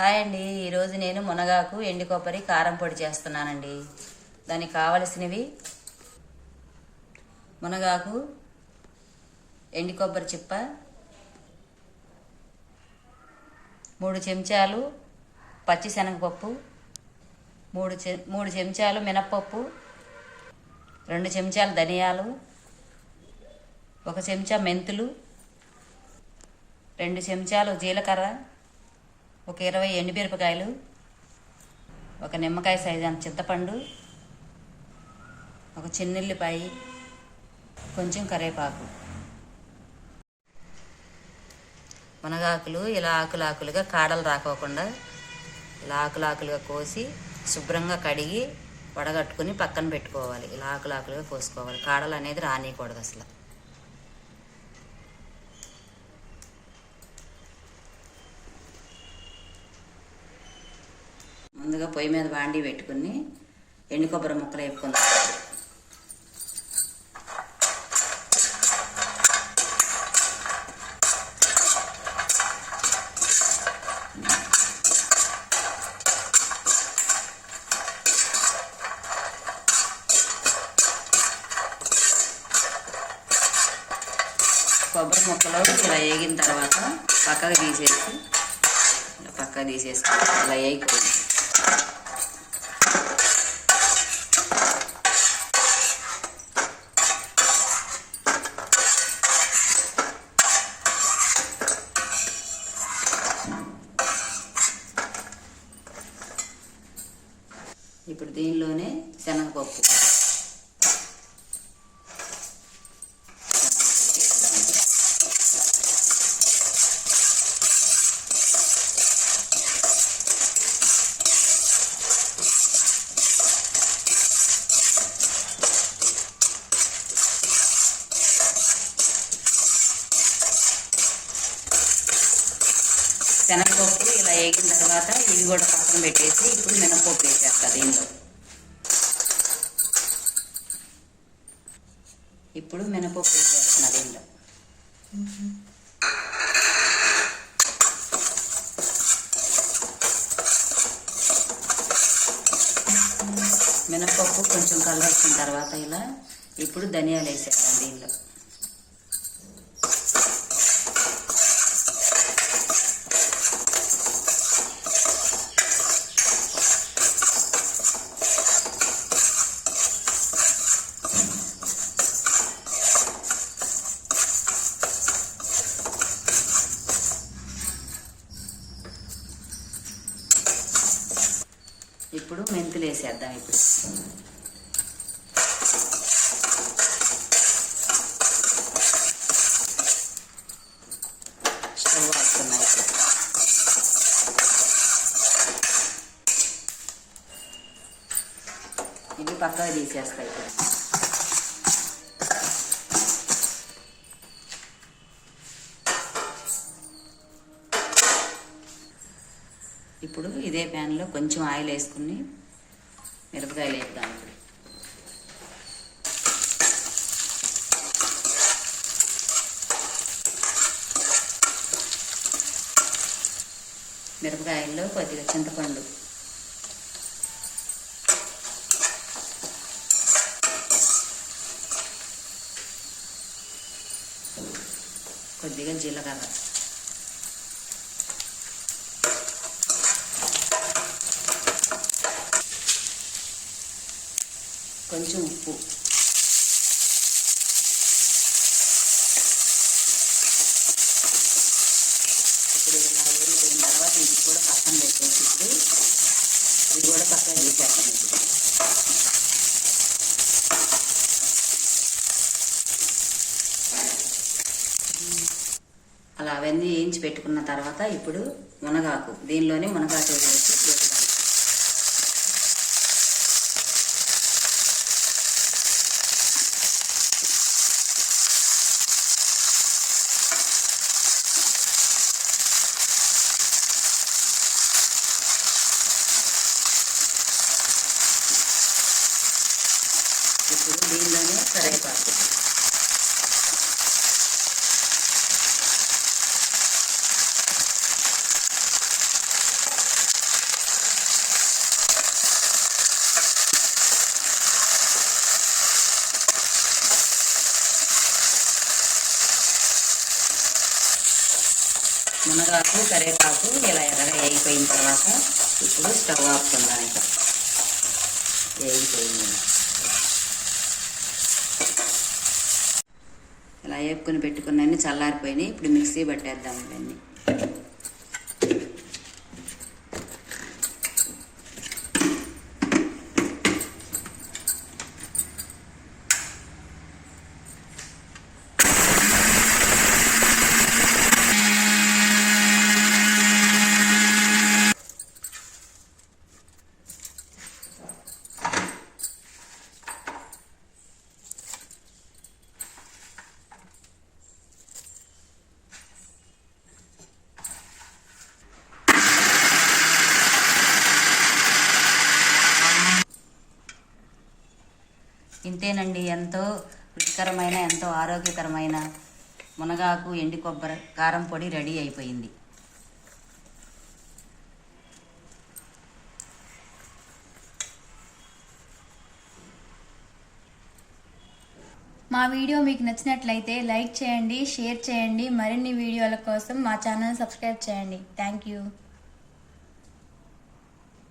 Hi అండి. ఈరోజు నేను మునగాకు ఎండు కొబ్బరి కారం పొడి చేస్తున్నానండి. దానికి కావలసినవి మునగాకు ఎండు కొబ్బరి చిప్ప మూడు చెంచాలు పచ్చిశనగపప్పు మూడు చె మూడు చెంచాలు మినప్పప్పు రెండు చెంచాలు ధనియాలు ఒక చెంచా మెంతులు రెండు చెంచాలు జీలకర్ర ఒక ఇరవై ఎండుమిరపకాయలు ఒక నిమ్మకాయ సైజు అంత చింతపండు ఒక చిన్నుల్లిపాయ కొంచెం కరివేపాకు. మునగాకులు ఇలా ఆకులు ఆకులుగా కాడలు రాకోకుండా ఇలా ఆకులు ఆకులుగా కోసి శుభ్రంగా కడిగి వడగట్టుకుని పక్కన పెట్టుకోవాలి. ఇలా ఆకులు ఆకులుగా కోసుకోవాలి. కాడలు అనేది రానియకూడదు అసలు. ముందుగా పొయ్యి మీద బాండి పెట్టుకుని ఎండు కొబ్బరి ముక్కలు వేపుకుందాం. కొబ్బరి ముక్కలు ఇలా వేగిన తర్వాత పక్కకు తీసేసి పక్కకు తీసేసుకోవాలి ఇలా వేయకూడదు. ఇప్పుడు దీనిలోనే శనగపప్పు. శనగపప్పు ఇలా వేగిన తర్వాత ఇవి కూడా పక్కన పెట్టేసి ఇప్పుడు మినపప్పు వేసేస్తా దీనిలో. ఇప్పుడు మినపప్పు వేసేస్తున్నా దీనిలో. మినపప్పు కొంచెం కలవచ్చిన వచ్చిన తర్వాత ఇలా ఇప్పుడు ధనియాలు వేసేస్తాను దీనిలో. ఇప్పుడు మెంతులు వేసేద్దాం ఇప్పుడు. స్టవ్ వస్తున్నాయి ఇప్పుడు. ఇవి పక్కగా తీసేస్తాయి ఇప్పుడు. ఇప్పుడు ఇదే ప్యాన్లో కొంచెం ఆయిల్ వేసుకుని మిరపకాయలు వేద్దాం. ఇప్పుడు మిరపకాయల్లో కొద్దిగా చింతపండు. కొద్దిగా జీలకర్ర. కొంచెం ఉప్పు. ఇప్పుడు ఇలా వేగిపోయిన తర్వాత ఇది కూడా పక్కన పెట్టేసి ఇప్పుడు ఇది కూడా పక్కన తీసేస్తాం ఇప్పుడు. అలా అవన్నీ వేయించి పెట్టుకున్న తర్వాత ఇప్పుడు మునగాకు. దీనిలోనే మునగాకు menangkapu kereta itu yang layarnya ini. ఇలా వేపుకొని పెట్టుకున్నవన్నీ చల్లారిపోయినాయి. ఇప్పుడు మిక్సీ పట్టేద్దాం ఇవన్నీ ఇంతేనండి ఎంతో రుచికరమైన ఎంతో ఆరోగ్యకరమైన మునగాకు ఎండి కొబ్బరి కారం పొడి రెడీ అయిపోయింది. మా వీడియో మీకు నచ్చినట్లయితే లైక్ చేయండి షేర్ చేయండి. మరిన్ని వీడియోల కోసం మా ఛానల్ సబ్స్క్రైబ్ చేయండి. Thank you.